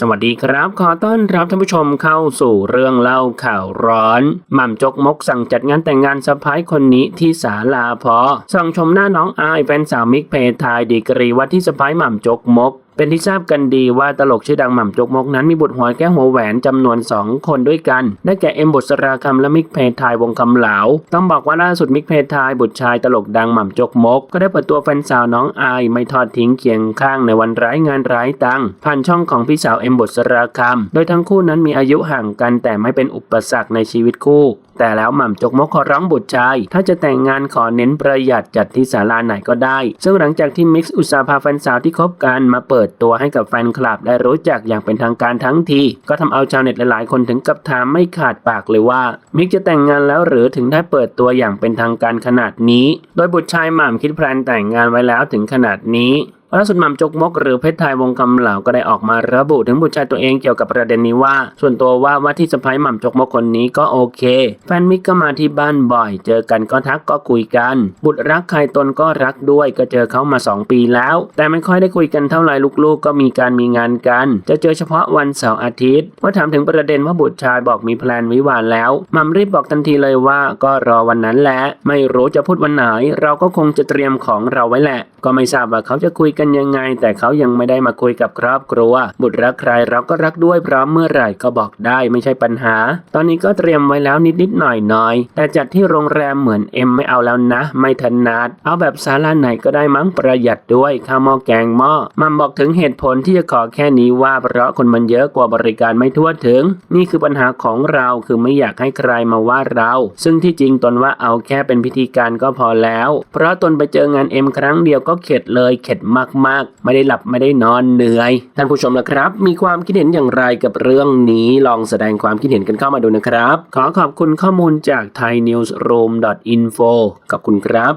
สวัสดีครับ ขอต้อนรับท่านผู้ชมเข้าสู่เรื่องเล่าข่าวร้อนหม่ำจกมกสั่งจัดงานแต่งงานสะพ้ายคนนี้ที่ศาลาพอส่องชมหน้าน้องอายแฟนสาวมิกเพทายดีกรีว่าที่สะพ้ายหม่ำจกมก เป็นที่ทราบกันดีว่าตลกชื่อดังหม่ำจกมกนั้นมีบุตรหัวแก้วหัวแหวนจำนวน 2 คนด้วยกัน ได้แก่เอ็มบุษราคำและมิกเพทายวงคำเหลา ต้องบอกว่าล่าสุดมิกเพทายบุตรชายตลกดังหม่ำจกมก ก็ได้เปิดตัวแฟนสาวน้องอายไม่ทอดทิ้งเคียงข้างในวันร้ายงานร้ายตังผ่านช่องของพี่สาวเอ็มบุษราคำโดยทั้งคู่นั้นมีอายุห่างกันแต่ไม่เป็นอุปสรรคในชีวิตคู่ แต่แล้วหม่ำจกมกขอร้องบุตรชาย ถ้าจะแต่งงานขอเน้นประหยัดจัดที่ศาลาไหนก็ได้ ซึ่งหลังจากที่มิกซ์อุตสาห์พาแฟนสาวที่คบกันมาเปิดตัวให้กับแฟนคลับได้รู้จักอย่างเป็นทางการทั้งที ก็ทำเอาชาวเน็ตหลายๆ คนถึงกับถามไม่ขาดปากเลยว่า มิกจะแต่งงานแล้วหรือถึงได้เปิดตัวอย่างเป็นทางการขนาดนี้ โดยบุตรชายหม่ำคิดแพลนแต่งงานไว้แล้วถึงขนาดนี้ ล่าสุดหม่ำจกมกหรือเพชรไทยวงคำเหล่าก็ได้ออกมาระบุถึงบุตรชายตัวเองเกี่ยวกับประเด็นนี้ว่า ส่วนตัวว่าว่าที่สะพ้ายหม่ำจกมกคนนี้ก็โอเค แฟนมิกก็มาที่บ้านบ่อย เจอกันก็ทักก็คุยกัน บุตรรักใครตนก็รักด้วยก็เจอเขามา 2 ปีแล้ว แต่ไม่ค่อยได้คุยกันเท่าไหร่ลูกๆ ก็มีการมีงานกัน จะเจอเฉพาะวันเสาร์อาทิตย์เมื่อถามถึงประเด็นว่าบุตรชายบอกมีแพลนวิวาแล้วหม่ำรีบบอกทันทีเลยว่าก็รอวันนั้นแหละไม่รู้จะพูดวันไหน เราก็คงจะเตรียมของเราไว้แหละก็ไม่ทราบว่าเขาจะคุยกันยังไง แต่เขายังไม่ได้มาคุยกับครอบครัว บุตรรักใครเราก็รักด้วยพร้อมเมื่อไหร่ก็บอกได้ไม่ใช่ปัญหา ตอนนี้ก็เตรียมไว้แล้วนิดนิดหน่อยหน่อยแต่จัดที่โรงแรมเหมือนเอ็มไม่เอาแล้วนะ ไม่ถนัดเอาแบบศาลาไหนก็ได้มั้งประหยัดด้วยข้าวหม้อแกงหม้อมัมบอกถึงเหตุผลที่จะขอแค่นี้ว่าเพราะคนมันเยอะกว่าบริการไม่ทั่วถึง นี่คือปัญหาของเราคือไม่อยากให้ใครมาว่าเรา ซึ่งที่จริงตนว่าเอาแค่เป็นพิธีการก็พอแล้ว เพราะตนไปเจองานเอ็มครั้งเดียวก็เข็ดเลยเข็ดมากๆ ไม่ได้หลับไม่ได้นอนเหนื่อย ท่านผู้ชมนะครับ มีความคิดเห็นอย่างไรกับเรื่องนี้ลองแสดงความคิดเห็นกันเข้ามาดูนะครับ ขอขอบคุณข้อมูลจาก thainewsroom.info ขอบคุณครับ